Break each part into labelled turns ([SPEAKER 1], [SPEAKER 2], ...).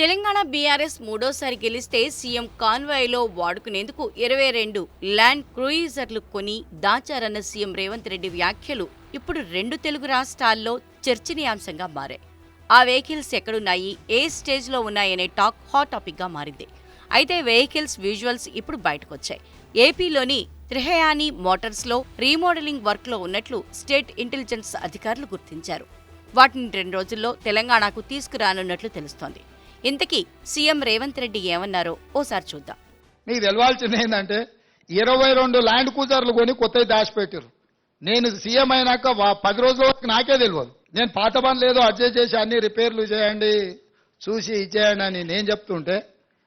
[SPEAKER 1] Telangana BRS మూడోసారి గెలిస్తే CM కాన్వాయ్లో వాడుకునేందుకు ఇరవై రెండు ల్యాండ్ క్రూయిజర్లు కొని దాచారన్న సీఎం రేవంత్ రెడ్డి వ్యాఖ్యలు ఇప్పుడు రెండు తెలుగు రాష్ట్రాల్లో చర్చనీయాంశంగా మారాయి. ఆ వెహికల్స్ ఎక్కడున్నాయి ఏ స్టేజ్లో ఉన్నాయనే టాక్ హాట్ టాపిక్గా మారింది. అయితే వెహికల్స్ విజువల్స్ ఇప్పుడు బయటకొచ్చాయి. ఏపీలోని త్రిహయాని మోటార్స్లో రీమోడలింగ్ వర్క్లో ఉన్నట్లు స్టేట్ ఇంటెలిజెన్స్ అధికారులు గుర్తించారు. వాటిని రెండు రోజుల్లో తెలంగాణకు తీసుకురానున్నట్లు తెలుస్తోంది. ఇంతకీ సీఎం రేవంత్ రెడ్డి ఏమన్నారో? ఓసారి చూద్దాం.
[SPEAKER 2] మీకు తెలవాల్సింది ఏంటంటే ఇరవై రెండు ల్యాండ్ కూజర్లు కొని కొత్తవి దాచిపెట్టారు నేను సీఎం అయినాక పది రోజుల వరకు నాకే తెలియదు నేను పాత పని లేదో అడ్జస్ట్ చేసి అన్ని రిపేర్లు చేయండి చూసి ఇచ్చేయండి అని నేను చెప్తుంటే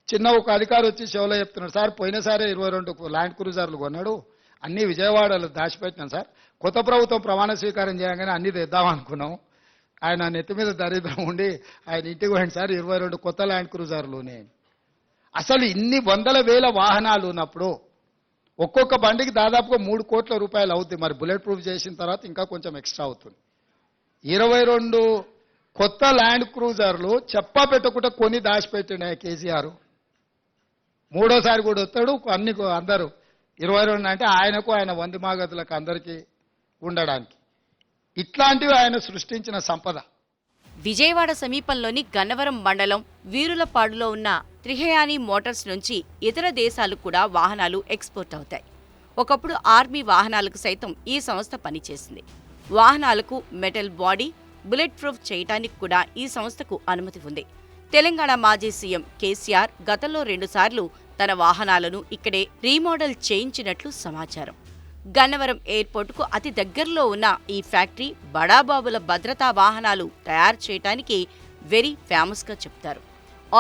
[SPEAKER 2] చిన్న ఒక అధికారి వచ్చి చెవులో చెప్తున్నాడు సార్ పోయినసారి ఇరవై రెండు ల్యాండ్ క్రూజర్లు కొన్నాడు. అన్ని విజయవాడలో దాచిపెట్టినాం సార్. కొత్త ప్రభుత్వం ప్రమాణ స్వీకారం చేయగానే అన్ని తెద్దాం అనుకున్నాం. ఆయన నెత్తి మీద దరిద్రం ఉండి ఆయన ఇంటికి పోయింది సార్ ఇరవై రెండు కొత్త ల్యాండ్ క్రూజర్లునే. అసలు ఇన్ని వందల వేల వాహనాలు ఉన్నప్పుడు ఒక్కొక్క బండికి దాదాపుగా మూడు కోట్ల రూపాయలు అవుతుంది మరి బుల్లెట్ ప్రూఫ్ చేసిన తర్వాత ఇంకా కొంచెం ఎక్స్ట్రా అవుతుంది. ఇరవై రెండు కొత్త ల్యాండ్ క్రూజర్లు చెప్ప పెట్టకుండా కొని దాచిపెట్టిన కేసీఆర్. మూడోసారి కూడా వస్తాడు అన్ని అందరూ. ఇరవై రెండు అంటే ఆయనకు ఆయన వంది మాగతులకు అందరికీ ఉండడానికి. ఇట్లాంటివి ఆయన సృష్టించిన సంపద.
[SPEAKER 1] విజయవాడ సమీపంలోని గన్నవరం మండలం వీరులపాడులో ఉన్న త్రిహయాని మోటార్స్ నుంచి ఇతర దేశాలకు కూడా వాహనాలు ఎక్స్పోర్ట్ అవుతాయి. ఒకప్పుడు ఆర్మీ వాహనాలకు సైతం ఈ సంస్థ పనిచేసింది. వాహనాలకు మెటల్ బాడీ బుల్లెట్ ప్రూఫ్ చేయటానికి కూడా ఈ సంస్థకు అనుమతి ఉంది. తెలంగాణ మాజీ సీఎం కేసీఆర్ గతంలో రెండుసార్లు తన వాహనాలను ఇక్కడే రీమోడల్ చేయించినట్లు సమాచారం. గన్నవరం ఎయిర్పోర్టుకు అతి దగ్గరలో ఉన్న ఈ ఫ్యాక్టరీ బడాబాబుల భద్రతా వాహనాలు తయారు చేయటానికి వెరీ ఫేమస్గా చెప్తారు.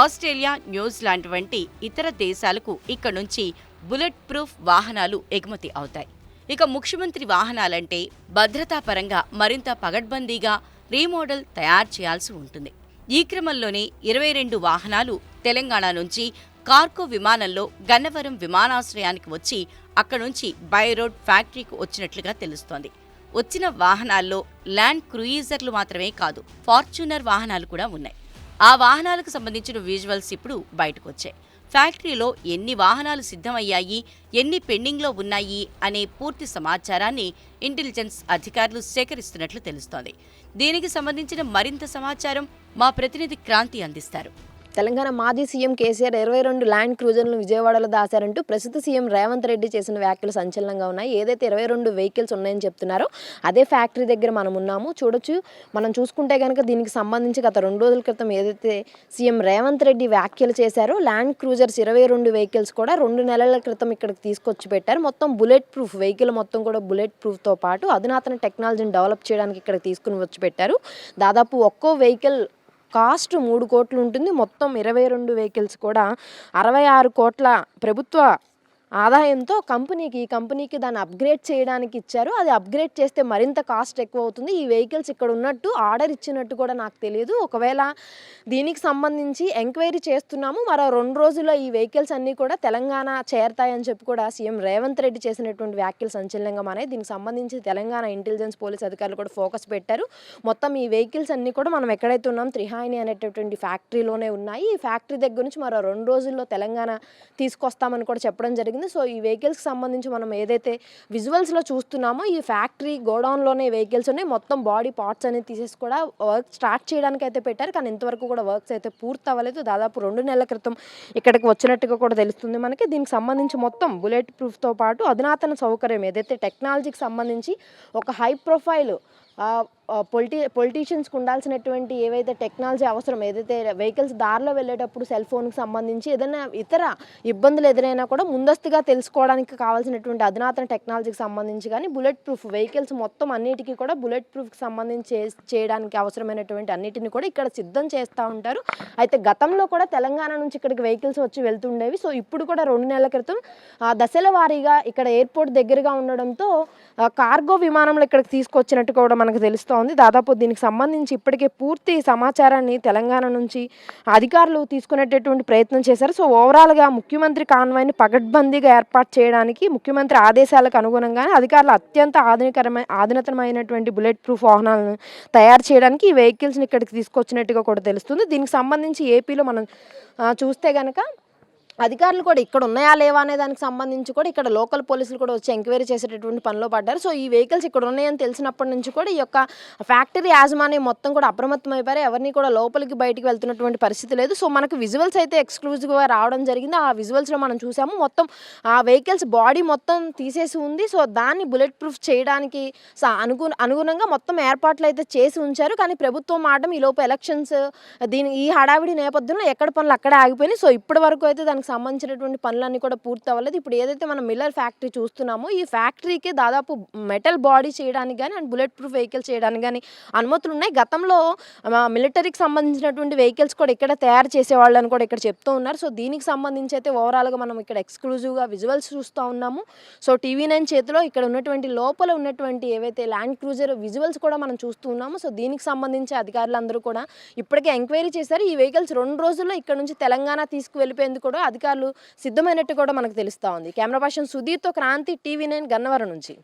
[SPEAKER 1] ఆస్ట్రేలియా న్యూజిలాండ్ వంటి ఇతర దేశాలకు ఇక్కడ నుంచి బుల్లెట్ ప్రూఫ్ వాహనాలు ఎగుమతి అవుతాయి. ఇక ముఖ్యమంత్రి వాహనాలంటే భద్రతా పరంగా మరింత పగడ్బందీగా రీమోడల్ తయారు చేయాల్సి ఉంటుంది. ఈ క్రమంలోనే ఇరవై రెండు వాహనాలు తెలంగాణ నుంచి కార్గో విమానంలో గన్నవరం విమానాశ్రయానికి వచ్చి అక్కడ నుంచి బై రోడ్ ఫ్యాక్టరీకి వచ్చినట్లుగా తెలుస్తోంది. వచ్చిన వాహనాల్లో ల్యాండ్ క్రూయిజర్లు మాత్రమే కాదు ఫార్చ్యూనర్ వాహనాలు కూడా ఉన్నాయి. ఆ వాహనాలకు సంబంధించిన విజువల్స్ ఇప్పుడు బయటకు వచ్చాయి ఫ్యాక్టరీలో ఎన్ని వాహనాలు సిద్ధమయ్యాయి ఎన్ని పెండింగ్లో ఉన్నాయి అనే పూర్తి సమాచారాన్ని ఇంటెలిజెన్స్ అధికారులు సేకరిస్తున్నట్లు తెలుస్తోంది. దీనికి సంబంధించిన మరింత సమాచారం మా ప్రతినిధి క్రాంతి అందిస్తారు.
[SPEAKER 3] తెలంగాణ మాజీ సీఎం కేసీఆర్ ఇరవై రెండు ల్యాండ్ క్రూజర్లను విజయవాడలో దాశారంటూ ప్రస్తుత సీఎం రేవంత్ రెడ్డి చేసిన వ్యాఖ్యలు సంచలనంగా ఉన్నాయి. ఏదైతే ఇరవై రెండు వెహికల్స్ ఉన్నాయని చెప్తున్నారో అదే ఫ్యాక్టరీ దగ్గర మనం ఉన్నాము. చూడొచ్చు. మనం చూసుకుంటే కనుక దీనికి సంబంధించి గత రెండు రోజుల క్రితం ఏదైతే సీఎం రేవంత్ రెడ్డి వ్యాఖ్యలు చేశారో ల్యాండ్ క్రూజర్స్ ఇరవై రెండు వెహికల్స్ కూడా రెండు నెలల క్రితం ఇక్కడికి తీసుకొచ్చి పెట్టారు. మొత్తం బుల్లెట్ ప్రూఫ్ వెహికల్ మొత్తం కూడా బుల్లెట్ ప్రూఫ్తో పాటు అధునాతన టెక్నాలజీని డెవలప్ చేయడానికి ఇక్కడ తీసుకుని వచ్చి పెట్టారు. దాదాపు ఒక్కో వెహికల్ కాస్ట్ మూడు కోట్లు ఉంటుంది. మొత్తం ఇరవై రెండు వెహికల్స్ కూడా అరవై ఆరు కోట్ల ప్రభుత్వ ఆదాయంతో కంపెనీకి ఈ కంపెనీకి దాన్ని అప్గ్రేడ్ చేయడానికి ఇచ్చారు. అది అప్గ్రేడ్ చేస్తే మరింత కాస్ట్ ఎక్కువ అవుతుంది ఈ వెహికల్స్ ఇక్కడ ఉన్నట్టు ఆర్డర్ ఇచ్చినట్టు కూడా నాకు తెలియదు. ఒకవేళ దీనికి సంబంధించి ఎంక్వైరీ చేస్తున్నాము. మరో రెండు రోజుల్లో ఈ వెహికల్స్ అన్నీ కూడా తెలంగాణ చేరతాయని చెప్పి కూడా సీఎం రేవంత్ రెడ్డి చేసినటువంటి వ్యాఖ్యలు సంచలనంగా మారాయి. దీనికి సంబంధించి తెలంగాణ ఇంటెలిజెన్స్ పోలీస్ అధికారులు కూడా ఫోకస్ పెట్టారు. మొత్తం ఈ వెహికల్స్ అన్నీ కూడా మనం ఎక్కడైతే ఉన్నాం త్రిహాయిని అనేటటువంటి ఫ్యాక్టరీలోనే ఉన్నాయి. ఈ ఫ్యాక్టరీ దగ్గర నుంచి మరో రెండు రోజుల్లో తెలంగాణ తీసుకొస్తామని కూడా చెప్పడం జరిగింది. సో ఈ వెహికల్స్కి సంబంధించి మనం ఏదైతే విజువల్స్లో చూస్తున్నామో ఈ ఫ్యాక్టరీ గోడౌన్లోనే వెహికల్స్ ఉన్నాయి. మొత్తం బాడీ పార్ట్స్ అనేది తీసేసి కూడా వర్క్ స్టార్ట్ చేయడానికి అయితే పెట్టారు. కానీ ఇంతవరకు కూడా వర్క్స్ అయితే పూర్తి అవ్వలేదు దాదాపు రెండు నెలల క్రితం ఇక్కడికి వచ్చినట్టుగా కూడా తెలుస్తుంది మనకి. దీనికి సంబంధించి మొత్తం బుల్లెట్ ప్రూఫ్తో పాటు అధునాతన సౌకర్యం ఏదైతే టెక్నాలజీకి సంబంధించి ఒక హై ప్రొఫైల్ పొలిటి పొలిటీషియన్స్కి ఉండాల్సినటువంటి ఏవైతే టెక్నాలజీ అవసరం ఏదైతే వెహికల్స్ దారిలో వెళ్ళేటప్పుడు సెల్ ఫోన్కి సంబంధించి ఏదైనా ఇతర ఇబ్బందులు ఎదురైనా కూడా ముందస్తుగా తెలుసుకోవడానికి కావాల్సినటువంటి అధునాతన టెక్నాలజీకి సంబంధించి కానీ బుల్లెట్ ప్రూఫ్ వెహికల్స్ మొత్తం అన్నిటికీ కూడా బుల్లెట్ ప్రూఫ్కి సంబంధించి చే- చేయడానికి అవసరమైనటువంటి అన్నిటిని కూడా ఇక్కడ సిద్ధం చేస్తూ ఉంటారు. అయితే గతంలో కూడా తెలంగాణ నుంచి ఇక్కడికి వెహికల్స్ వచ్చి వెళ్తుండేవి. సో ఇప్పుడు కూడా రెండు నెలల క్రితం దశల వారీగా ఇక్కడ ఎయిర్పోర్ట్ దగ్గరగా ఉండడంతో కార్గో విమానంలో ఇక్కడికి తీసుకొచ్చినట్టు కూడా మనకు తెలుస్తోంది. దాదాపు దీనికి సంబంధించి ఇప్పటికే పూర్తి సమాచారాన్ని తెలంగాణ నుంచి అధికారులు తీసుకునేటటువంటి ప్రయత్నం చేశారు. సో ఓవరాల్గా ముఖ్యమంత్రి కాన్వాయ్ని పగడ్బందీగా ఏర్పాటు చేయడానికి ముఖ్యమంత్రి ఆదేశాలకు అనుగుణంగానే అధికారులు అత్యంత ఆధునికరమైన ఆధునితమైనటువంటి బుల్లెట్ ప్రూఫ్ వాహనాలను తయారు చేయడానికి ఈ వెహికల్స్ని ఇక్కడికి తీసుకొచ్చినట్టుగా కూడా తెలుస్తుంది. దీనికి సంబంధించి ఏపీలో మనం చూస్తే కనుక అధికారులు కూడా ఇక్కడ ఉన్నాయా లేవా అనే దానికి సంబంధించి కూడా ఇక్కడ లోకల్ పోలీసులు కూడా వచ్చి ఎంక్వైరీ చేసేటటువంటి పనిలో పడ్డారు. సో ఈ వెహికల్స్ ఇక్కడ ఉన్నాయని తెలిసినప్పటి నుంచి కూడా ఈ యొక్క ఫ్యాక్టరీ యాజమాన్యం మొత్తం కూడా అప్రమత్తం అయిపోయారు ఎవరిని కూడా లోపలికి బయటికి వెళ్తున్నటువంటి పరిస్థితి లేదు. సో మనకు విజువల్స్ అయితే ఎక్స్క్లూజివ్గా రావడం జరిగింది. ఆ విజువల్స్లో మనం చూసాము మొత్తం ఆ వెహికల్స్ బాడీ మొత్తం తీసేసి ఉంది. సో దాన్ని బుల్లెట్ ప్రూఫ్ చేయడానికి స- అనుగు అనుగుణంగా మొత్తం ఏర్పాట్లు అయితే చేసి ఉంచారు. కానీ ప్రభుత్వం మాట ఈ లోపు ఎలక్షన్స్ దీని ఈ హడావిడి నేపథ్యంలో ఎక్కడ పనులు అక్కడే ఆగిపోయినాయి. సో ఇప్పటి వరకు అయితే దానికి సంబంధించినటువంటి పనులన్నీ కూడా పూర్తి అవ్వలేదు ఇప్పుడు ఏదైతే మనం మిల్లర్ ఫ్యాక్టరీ చూస్తున్నామో ఈ ఫ్యాక్టరీకి దాదాపు మెటల్ బాడీ చేయడానికి కానీ అండ్ బుల్లెట్ ప్రూఫ్ వెహికల్ చేయడానికి కానీ అనుమతులు ఉన్నాయి. గతంలో మిలిటరీకి సంబంధించినటువంటి వెహికల్స్ కూడా ఇక్కడ తయారు చేసేవాళ్ళని కూడా ఇక్కడ చెప్తూ ఉన్నారు. సో దీనికి సంబంధించి అయితే ఓవరాల్గా మనం ఇక్కడ ఎక్స్క్లూజివ్గా విజువల్స్ చూస్తూ ఉన్నాము. సో టీవీ నైన్ చేతిలో ఇక్కడ ఉన్నటువంటి లోపల ఉన్నటువంటి ఏవైతే ల్యాండ్ క్రూజర్ విజువల్స్ కూడా మనం చూస్తూ ఉన్నాము సో దీనికి సంబంధించి అధికారులందరూ కూడా ఇప్పటికే ఎంక్వైరీ చేశారు. ఈ వెహికల్స్ రెండు రోజుల్లో ఇక్కడ నుంచి తెలంగాణ తీసుకువెళ్ళిపోయేందుకు కూడా అధికారులు సిద్ధమైనట్టు కూడా మనకు తెలుస్తూ ఉంది. కెమెరా పర్సన్ సుధీర్తో క్రాంతి టీవీ నైన్ గన్నవరం నుంచి.